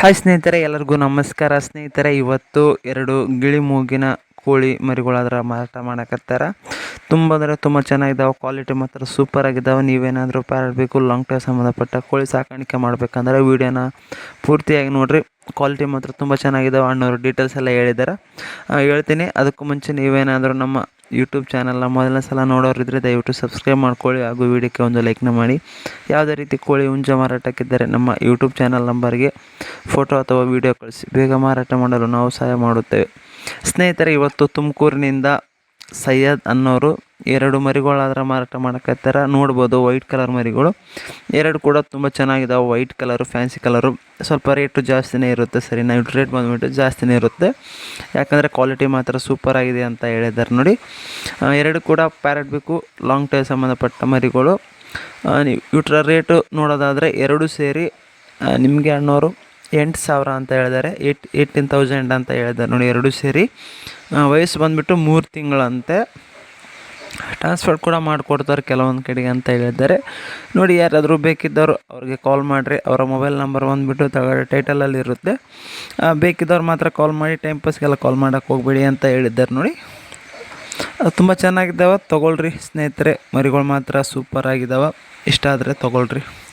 Hi ಸ್ನೇಹಿತರೆ ಎಲ್ಲರಿಗೂ ನಮಸ್ಕಾರ. ಸ್ನೇಹಿತರೆ, ಇವತ್ತು ಎರಡು ಗಿಳಿ ಮೂಗಿನ ಕೋಳಿ ಮರಿಗಳಾದ್ರೆ ಮಾರಾಟ ಮಾಡಕತ್ತಾರ. ತುಂಬ ಅಂದರೆ ತುಂಬ ಚೆನ್ನಾಗಿದ್ದಾವೆ ಕ್ವಾಲಿಟಿ ಮಾತ್ರ ಸೂಪರ್ ಆಗಿದ್ದಾವೆ ನೀವೇನಾದರೂ ಪ್ಯಾರಾಡಬೇಕು ಲಾಂಗ್ ಟೈಮ್ ಸಂಬಂಧಪಟ್ಟ ಕೋಳಿ ಸಾಕಾಣಿಕೆ ಮಾಡಬೇಕಂದ್ರೆ ವೀಡಿಯೋನ ಪೂರ್ತಿಯಾಗಿ ನೋಡಿರಿ. ಕ್ವಾಲಿಟಿ ಮಾತ್ರ ತುಂಬ ಚೆನ್ನಾಗಿದ್ದಾವೆ ಅಣ್ಣವರು ಡೀಟೇಲ್ಸ್ ಎಲ್ಲ ಹೇಳಿದ್ದಾರೆ ಹೇಳ್ತೀನಿ. ಅದಕ್ಕೂ ಮುಂಚೆ ನೀವೇನಾದರೂ ನಮ್ಮ ಯೂಟ್ಯೂಬ್ ಚಾನಲ್ನ ಮೊದಲನೇ ಸಲ ನೋಡೋರಿದ್ರೆ ದಯವಿಟ್ಟು ಸಬ್ಸ್ಕ್ರೈಬ್ ಮಾಡ್ಕೊಳ್ಳಿ ಹಾಗೂ ವಿಡಿಯೋಕ್ಕೆ ಒಂದು ಲೈಕ್ನ ಮಾಡಿ. ಯಾವುದೇ ರೀತಿ ಕೋಳಿ ಹುಂಜ ಮಾರಾಟಕ್ಕಿದ್ದರೆ ನಮ್ಮ ಯೂಟ್ಯೂಬ್ ಚಾನಲ್ ನಂಬರ್ಗೆ ಫೋಟೋ ಅಥವಾ ವಿಡಿಯೋ ಕಳಿಸಿ. ಬೇಗ ಮಾರಾಟ ಮಾಡಲು ನಾವು ಸಹಾಯ ಮಾಡುತ್ತೇವೆ. ಸ್ನೇಹಿತರೆ, ಇವತ್ತು ತುಮಕೂರಿನಿಂದ ಸೈಯದ್ ಅನ್ನೋರು ಎರಡು ಮರಿಗಳಾದ್ರೆ ಮಾರಾಟ ಮಾಡಕತ್ತಾರ. ನೋಡ್ಬೋದು ವೈಟ್ ಕಲರ್ ಮರಿಗಳು. ಎರಡು ಕೂಡ ತುಂಬ ಚೆನ್ನಾಗಿದ್ದಾವೆ ವೈಟ್ ಕಲರು ಫ್ಯಾನ್ಸಿ ಕಲರು ಸ್ವಲ್ಪ ರೇಟು ಜಾಸ್ತಿನೇ ಇರುತ್ತೆ ಸರಿ. ನಾವು ರೇಟ್ ಬಂದುಬಿಟ್ಟು ಜಾಸ್ತಿನೇ ಇರುತ್ತೆ. ಯಾಕಂದರೆ ಕ್ವಾಲಿಟಿ ಮಾತ್ರ ಸೂಪರ್ ಆಗಿದೆ ಅಂತ ಹೇಳಿದ್ದಾರೆ ನೋಡಿ. ಎರಡು ಕೂಡ ಪ್ಯಾರೆಟ್ ಬೇಕು. ಲಾಂಗ್ ಟೈಮ್ ಸಂಬಂಧಪಟ್ಟ ಮರಿಗಳು. ಇವ್ರ ರೇಟು ನೋಡೋದಾದರೆ ಎರಡು ಸೇರಿ ನಿಮಗೆ ಅಣ್ಣವರು ಎಂಟು ಸಾವಿರ ಅಂತ ಹೇಳಿದ್ದಾರೆ. ಏಟ್ ಏಯ್ಟೀನ್ ತೌಸಂಡ್ ಅಂತ ಹೇಳಿದ್ದಾರೆ. ನೋಡಿ ಎರಡು ಸೇರಿ. ವಯಸ್ಸು ಬಂದುಬಿಟ್ಟು ಮೂರು ತಿಂಗಳಂತೆ. ಟ್ರಾನ್ಸ್ಫರ್ ಕೂಡ ಮಾಡಿಕೊಡ್ತಾರೆ ಕೆಲವೊಂದು ಕಡೆಗೆ ಅಂತ ಹೇಳಿದ್ದಾರೆ. ನೋಡಿ ಯಾರಾದರೂ ಬೇಕಿದ್ದವರು ಅವ್ರಿಗೆ ಕಾಲ್ ಮಾಡಿರಿ. ಅವರ ಮೊಬೈಲ್ ನಂಬರ್ ಬಂದುಬಿಟ್ಟು ತಗೊಳ್ಳಿ ಟೈಟಲಲ್ಲಿ ಇರುತ್ತೆ. ಆ, ಬೇಕಿದ್ದವ್ರು ಮಾತ್ರ ಕಾಲ್ ಮಾಡಿ ಟೈಮ್ ಪಾಸ್ಗೆಲ್ಲ ಕಾಲ್ ಮಾಡೋಕ್ಕೆ ಹೋಗ್ಬೇಡಿ ಅಂತ ಹೇಳಿದ್ದಾರೆ. ನೋಡಿ. ತುಂಬ ಚೆನ್ನಾಗಿದ್ದಾವೆ. ತೊಗೊಳ್ರಿ ಸ್ನೇಹಿತರೆ. ಮರಿಗಳು ಮಾತ್ರ ಸೂಪರ್ ಆಗಿದ್ದಾವೆ. ಇಷ್ಟ ಆದರೆ ತೊಗೊಳ್ರಿ.